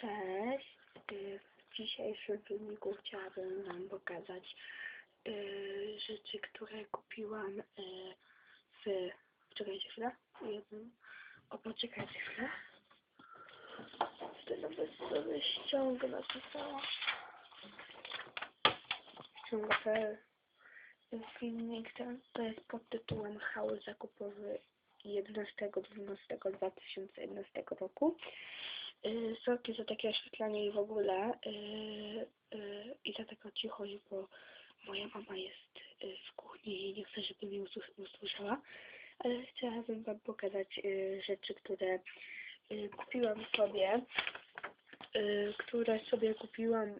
Cześć. Y, W dzisiejszym filmiku chciałabym Wam pokazać y, rzeczy, które kupiłam y, w... Czekajcie chwilę. Jednym. O, poczekajcie chwilę. Wtedy nawet sobie ściągnę to cała. Ściągnę filmik ten. To jest pod tytułem Hały zakupowy 11.12.2011 roku. Sorki za takie oświetlenie i w ogóle yy, yy, i za tego cicho, bo moja mama jest w kuchni i nie chcę, żeby mnie usłys- usłyszała, ale chciałabym Wam pokazać rzeczy, które kupiłam sobie, które sobie kupiłam,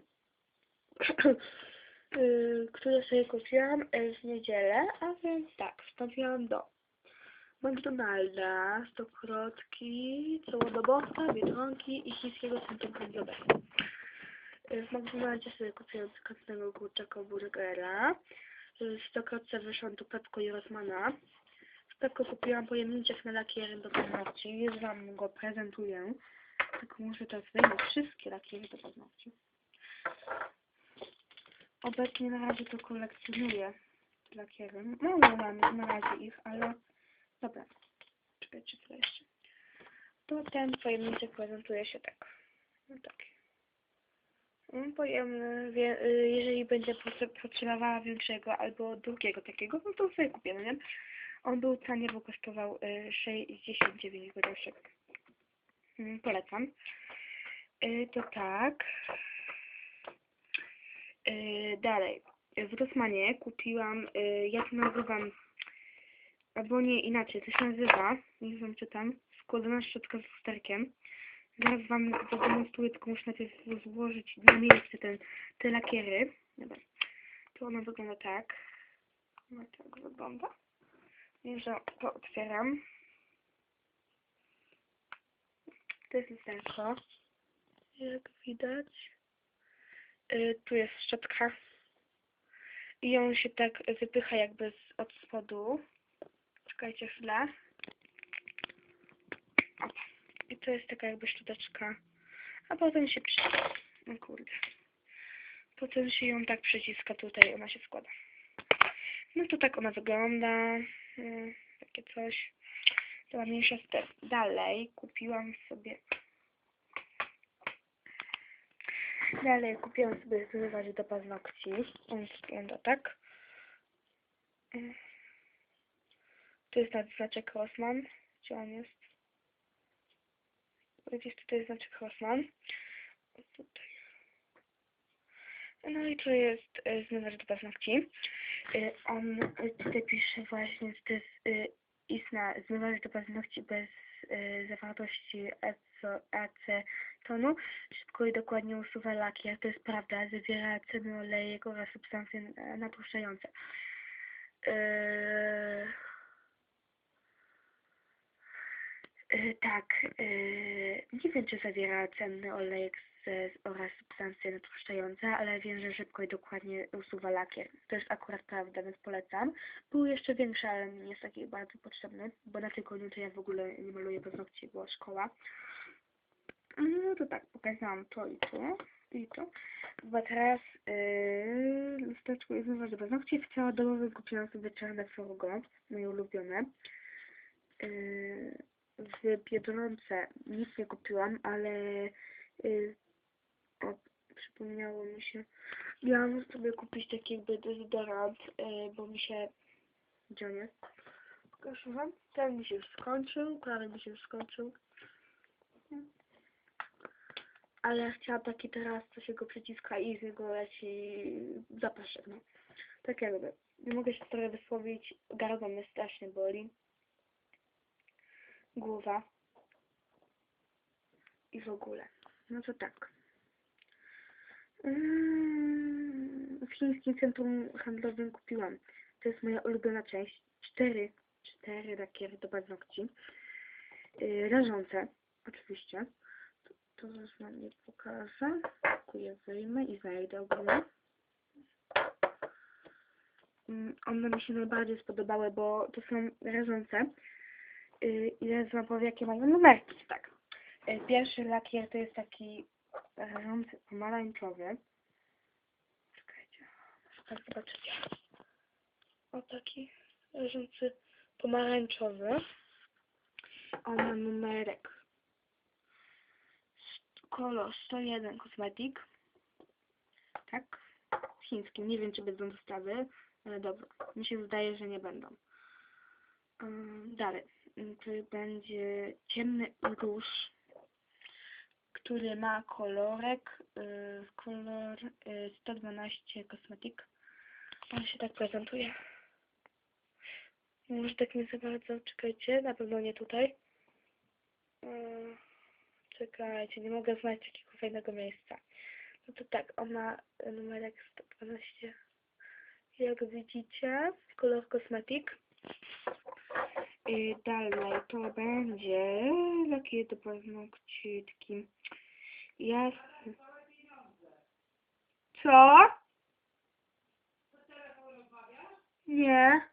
które sobie kupiłam w niedzielę, a więc tak, wstawiłam do McDonalda, Stokrotki, Całodobowca, Biedronki i Chińskiego Centrum Handlowego. W McDonaldzie sobie kupiłam pikantnego kurczaka burgera. W Stokrotce wyszłam do Pepko i Rosmana. W Pepko kupiłam pojemniczek na lakiery do paznokci. Już Wam go prezentuję. Tylko muszę teraz wyjąć wszystkie lakiery do paznokci. Obecnie na razie to kolekcjonuję lakiery. Mało mam na razie ich, ale Dobra, czekajcie chwilę jeszcze. To ten pojemniczek prezentuje się tak. No taki. Mm, Pojemny, wie, y, jeżeli będzie potrze- potrzebowała większego albo drugiego takiego, no to sobie kupię, no nie? On był tanie, bo kosztował y, 69 groszek. Mm, Polecam. Y, To tak. Y, Dalej. W Rossmanie kupiłam, y, ja to nazywam albo nie inaczej, to się nazywa, nie wiem czy tam, składana szczotka z lusterkiem. Zaraz wam zademonstruję, tylko muszę najpierw złożyć na miejsce ten, te lakiery. Dobra. To ona wygląda tak. No tak wygląda. Że to otwieram. To jest lusterko. Jak widać. Y, tu jest szczotka. I on się tak wypycha jakby z, od spodu. Czekajcie chwilę. O. I to jest taka jakby szczoteczka. A potem się przyciska. No kurde. Potem się ją tak przyciska tutaj, ona się składa. No to tak ona wygląda. Mm, Takie coś. To mniejsza z tym. Dalej kupiłam sobie... Dalej kupiłam sobie zmywacz do paznokci. On wygląda tak. Mm. Tu jest nawet znaczek Rossmann. Gdzie on jest? Gdzieś tutaj znaczek Tutaj. No i tu jest zmywacz do paznokci. E, On e, tutaj pisze właśnie, że to jest istna zmywacz do paznokci bez zawartości acetonu. Szybko i dokładnie usuwa lakier. To jest prawda. Zawiera ceny olejek oraz substancje natłuszczające. Eee... Tak, e, nie wiem czy zawiera cenny olejek z, oraz substancje natłuszczające, ale wiem, że szybko i dokładnie usuwa lakier. To jest akurat prawda, więc polecam. Był jeszcze większy, ale nie jest taki bardzo potrzebny, bo na tygodniu to ja w ogóle nie maluję paznokci, była szkoła. No to tak, pokazałam to i to, i to. Chyba teraz yy, lusteczko i zmywasz do paznokci. W całodomowym kupiłam sobie czarne Forgo, moje ulubione. Yy, w Biedronce nic nie kupiłam, ale yy, o, przypomniało mi się. Miałam sobie kupić taki jakby dezodorant, yy, bo mi się... Gdzie on jest? Pokażę wam. Ten mi się już skończył, prawie mi się już skończył. Ale ja chciałam taki teraz, co się go przyciska i z niego leci zapaszek, no. Tak jakby. Nie mogę się trochę wysłowić. Gardło mnie strasznie boli głowa i w ogóle. No to tak. Mm, W chińskim centrum handlowym kupiłam. To jest moja ulubiona część. Cztery, cztery lakiery do paznokci. Yy, rażące, oczywiście. To, to wam nie pokażę. Tylko je wyjmę i znajdę ogólnie. Mm, One mi się najbardziej spodobały, bo to są rażące. Yy, I zaraz wam jakie mają numerki. Tak. Yy, Pierwszy lakier to jest taki leżący pomarańczowy. Czekajcie, tak zobaczyć. O taki leżący pomarańczowy. On ma numerek. Kolor 101 Cosmetic. Tak? Chiński. Nie wiem, czy będą dostawy, ale dobra. Mi się wydaje, że nie będą. Dalej. Ym, Który będzie ciemny róż, który ma kolorek, yy, kolor yy, 112 Cosmetic. On się tak prezentuje. Może tak nie za bardzo, czekajcie, na pewno nie tutaj. Czekajcie, nie mogę znaleźć takiego fajnego miejsca. No to tak, on ma numerek 112. Jak widzicie, kolor kosmetik. I dalej to będzie takie paznokci, taki jasny. Co? Nie.